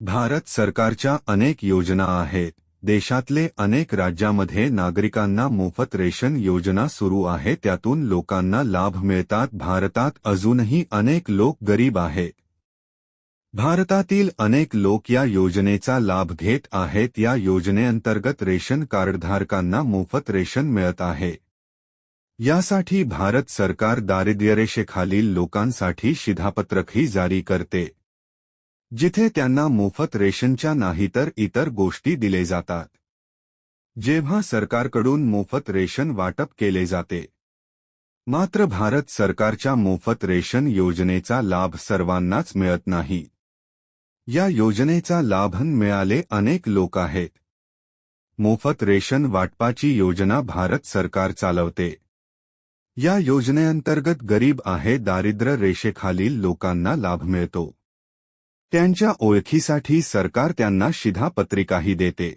भारत सरकारच्या अनेक योजना आहेत. देशातले अनेक राज्यामध्ये नागरिकांना मोफत रेशन योजना सुरू आहे. त्यातून लोकांना लाभ मिळतात. भारतात अजूनही अनेक लोक गरीब आहेत. भारतातील अनेक लोक या योजनेचा लाभ घेत आहेत. या योजनेअंतर्गत रेशन कार्डधारकांना मोफत रेशन मिळत आहे. यासाठी भारत सरकार दारिद्र्यरेषेखालील लोकांसाठी शिधापत्रकही जारी करते. जिथे त्यांना मोफत रेशनच्या नाही तर इतर गोष्टी दिले जातात. जेव्हा सरकारकडून मोफत रेशन वाटप केले जाते. मात्र भारत सरकारच्या मोफत रेशन योजनेचा लाभ सर्वांनाच मिळत नाही. या योजनेचा लाभ मिळाले अनेक लोक आहेत. मोफत रेशन वाटपाची योजना भारत सरकार चालवते. या योजनेअंतर्गत गरीब आहे दारिद्र्य रेषेखालील लोकांना लाभ मिळतो. त्यांच्या ओळखीसाठी सरकार त्यांना शिधापत्रिकाही देते.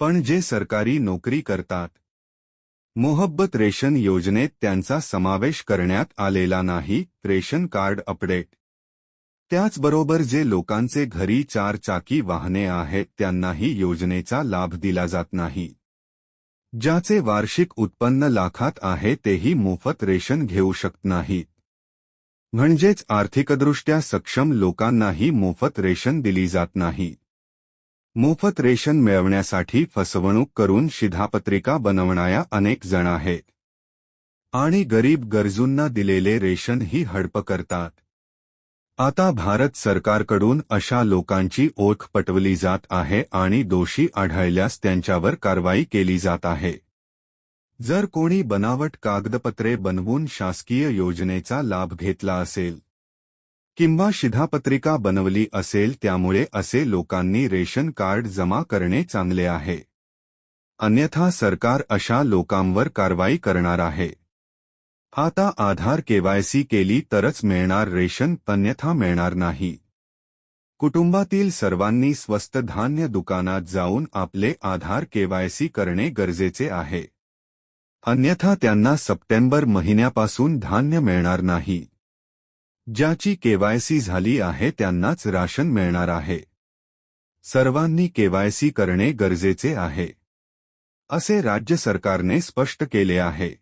पण जे सरकारी नोकरी करतात मोहब्बत रेशन योजनेत त्यांचा समावेश करण्यात आलेला नाही रेशन कार्ड अपडेट. त्याचबरोबर जे लोकांचे घरी चार चाकी वाहने आहेत त्यांनाही योजनेचा लाभ दिला जात नाही. ज्याचे वार्षिक उत्पन्न लाखात आहे तेही मोफत रेशन घेऊ शकत नाहीत. म्हणजेच आर्थिकदृष्ट्या सक्षम लोकांनाही मोफत रेशन दिली जात नाही. मोफत रेशन मिळवण्यासाठी फसवणूक करून शिधापत्रिका बनवणाऱ्या अनेक जण आहेत. आणि गरीब गरजूंना दिलेले रेशनही हडप करतात. आता भारत सरकारकडून अशा लोकांची ओळख पटवली जात आहे आणि दोषी आढळल्यास त्यांच्यावर कारवाई केली जात आहे. जर कोणी बनावट कागदपत्रे बनवून शासकीय योजनेचा लाभ घेतला असेल किंवा शिधापत्रिका बनवली असेल त्यामुळे असे लोकांनी रेशन कार्ड जमा करणे चांगले आहे. अन्यथा सरकार अशा लोकांवर कारवाई करणार आहे. आता आधार केवायसी केली तरच मिळणार रेशन अन्यथा मिळणार नाही. कुटुंबातील सर्वांनी स्वस्त धान्य दुकानात जाऊन आपले आधार केवायसी करणे गरजेचे आहे. अन्यथा त्यांना सप्टेंबर महिन्यापासून धान्य मिळणार नाही. ज्याची केवायसी झाली आहे त्यांनाच राशन मिळणार आहे. सर्वांनी केवायसी करणे गरजेचे आहे. असे राज्य सरकारने स्पष्ट केले आहे.